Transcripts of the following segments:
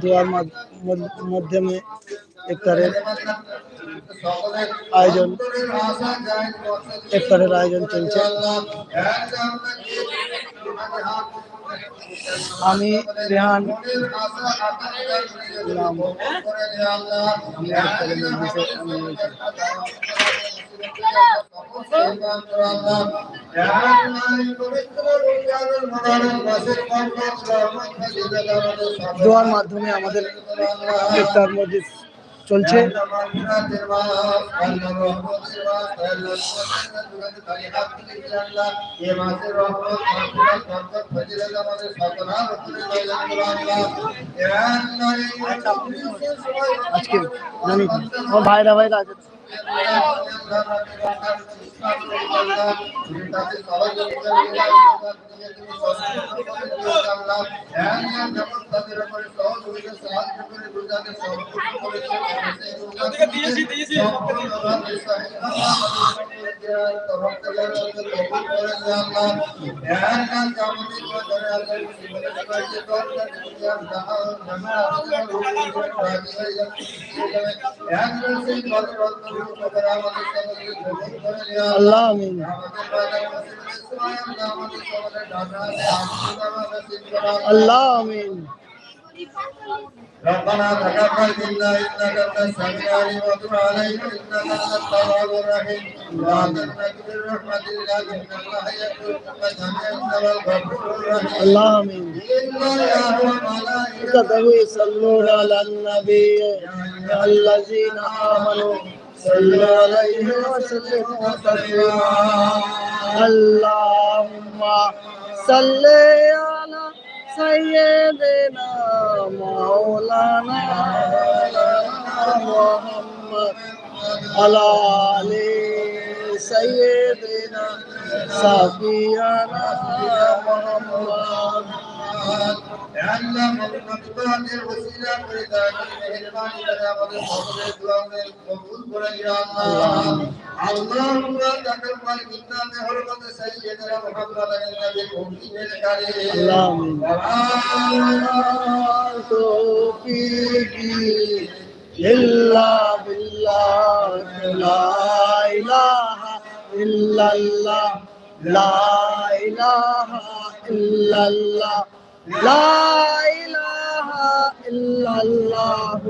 দোয়ার মাধ- মধ্য- মাধ্যমে ইফতারের আয়োজন ইফতারের আয়োজন চলছে। আমি রেহান নাম দোয়ার মাধ্যমে আমাদের ইফতার মজলিস চলছে। আজকে জানি আমার ভাইরা ভাইরা আছে। দিয়েছি দিয়েছি আল্লাহ আমিন। আল্লাহ আমিন। ربنا تقبل منا انك انت السميع العليم وتب علينا انك انت التواب الرحيم وادرك برحمتك انك الله يغفر الذنوب والغفور الرحيم اللهم ان الله وملائكته يصلون على النبي يا الذين امنوا صلوا عليه وسلموا تسليما اللهم صل على سيدنا على آل سيدنا سفينا محمد علم المقدار الوسيلة برداني مهربان لنا وللحضر الدوام القبول قرآن يا الله اللهم تقبل منا بحرمة سيدنا محمد النبي الأمي الكريم اللهم وعلى توفيقه إلا بالله لا إله إلا الله لا إله إلا الله لا إله إلا الله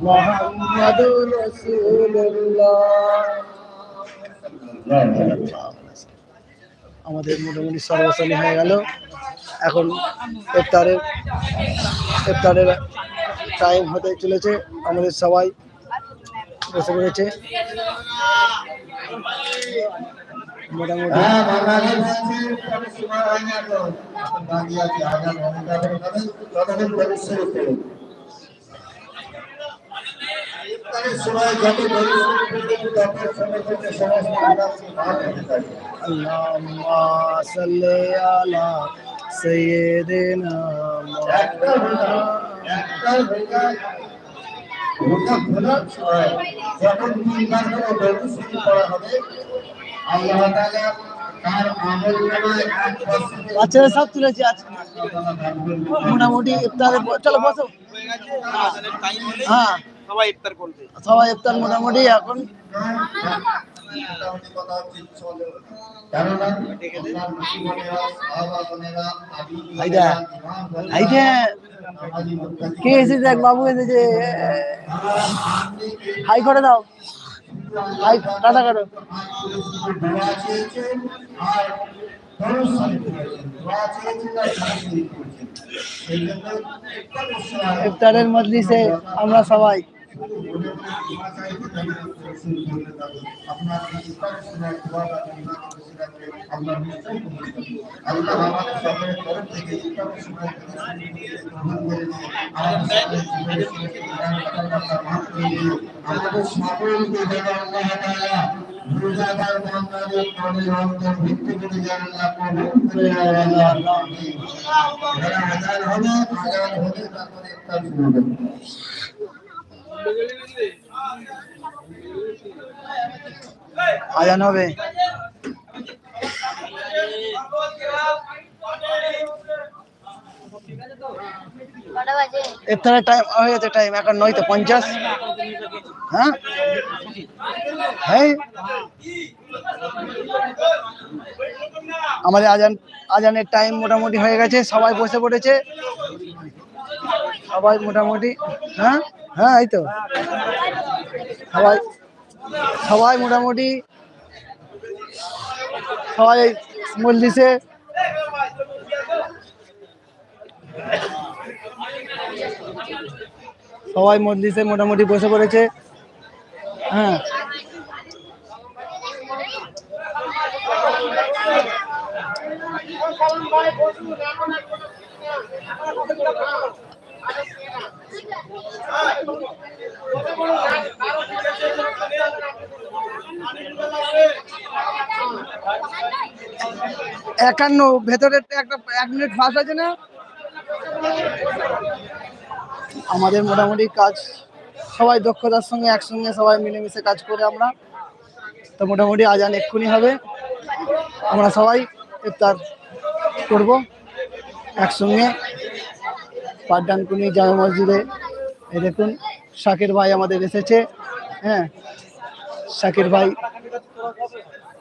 محمد رسول الله আমাদের মোটামুটি সর্বসানি হয়ে গেল এখন ইফতারের ইফতারের টাইম হতে চলেছে আমাদের সবাই বসে রয়েছে। মোটামুটি। হ্যাঁ বাচ্চারা আচ্ছা, সব তুলেছি আচ্ছা। মোটামুটি চলো বসো। হ্যাঁ। সবাই ইফতার করবে। সবাই ইফতার মোটামুটি এখন। আইডা আইডা কে এসে দেখ বাবু এসেছে। হাই করে দাও। হাই, টাটা করো। ইফতারের মজলিসে আমরা সবাই আমাদের সকলকে যেন আল্লাহ তাআলা রোজাদার বান্দাদের মনের অন্তর ভিত্তি করে যেন আল্লাহ কবুল করে আল্লাহ আমিন আজান হবে আজান হবে তারপরে ইফতার শুরু হবে আজান হবে তো ইফতারের টাইম হয়ে গেছে টাইম এখন নয়তো পঞ্চাশ। হ্যাঁ? হ্যাঁ আমাদের আজান আজানের টাইম মোটামুটি হয়ে গেছে সবাই বসে পড়েছে। সবাই মোটামুটি হ্যাঁ? হ্যাঁ এই তো। সবাই সবাই মোটামুটি সবাই মল্লিশে সবাই মজলিসে মোটামুটি বসে পড়েছে। হ্যাঁ। একান্ন, ভেতরে একটা এক মিনিট ফাঁস আছে না? আমাদের মোটামুটি কাজ, সবাই দক্ষতার সঙ্গে একসঙ্গে সবাই মিলেমিশে কাজ করে আমরা। তো মোটামুটি আজান এক্ষুনি হবে। আমরা সবাই ইফতার করব একসঙ্গে। পাঠদানকুনি জামা মসজিদে। এই দেখুন, শাকির ভাই আমাদের এসেছে হ্যাঁ? শাকির ভাই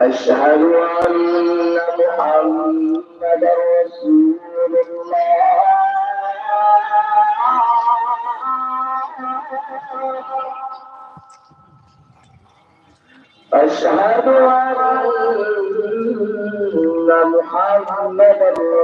أشهد أن لا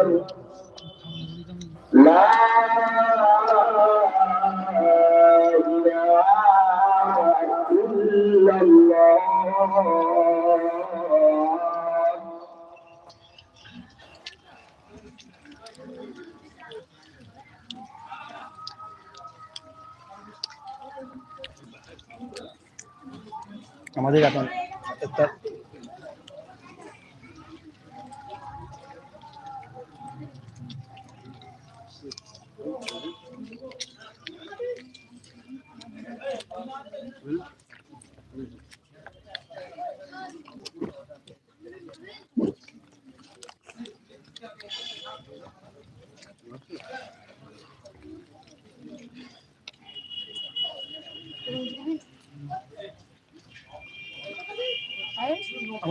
لا إله إلا الله আমাদের এখন ইফতার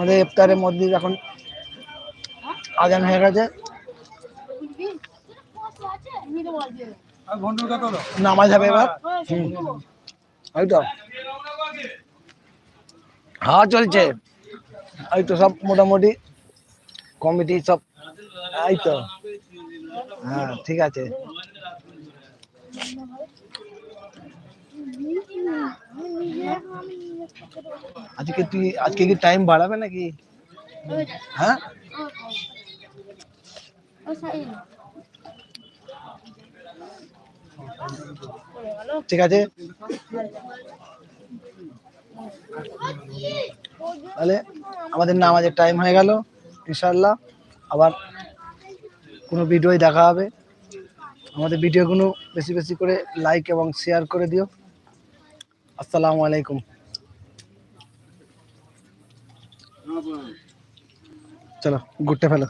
আমাদের ইফতারের মধ্যে এখন আজান হয়ে গেছে। নামাজ হবে এবার। এই তো। হ্যাঁ চলছে। এই তো সব মোটামুটি কমিটি সব এই তো। হ্যাঁ ঠিক আছে। আজকে তুই, আজকে কি টাইম বাড়াবে নাকি? হ্যাঁ? ঠিক আছে। তাহলে আমাদের নামাজের টাইম হয়ে গেল ইনশাল্লাহ আবার কোনো ভিডিওই দেখা হবে। আমাদের ভিডিওগুলো বেশি বেশি করে লাইক এবং শেয়ার করে দিও। আসসালামু আলাইকুম। চলো, ঘুরতে ফেলো।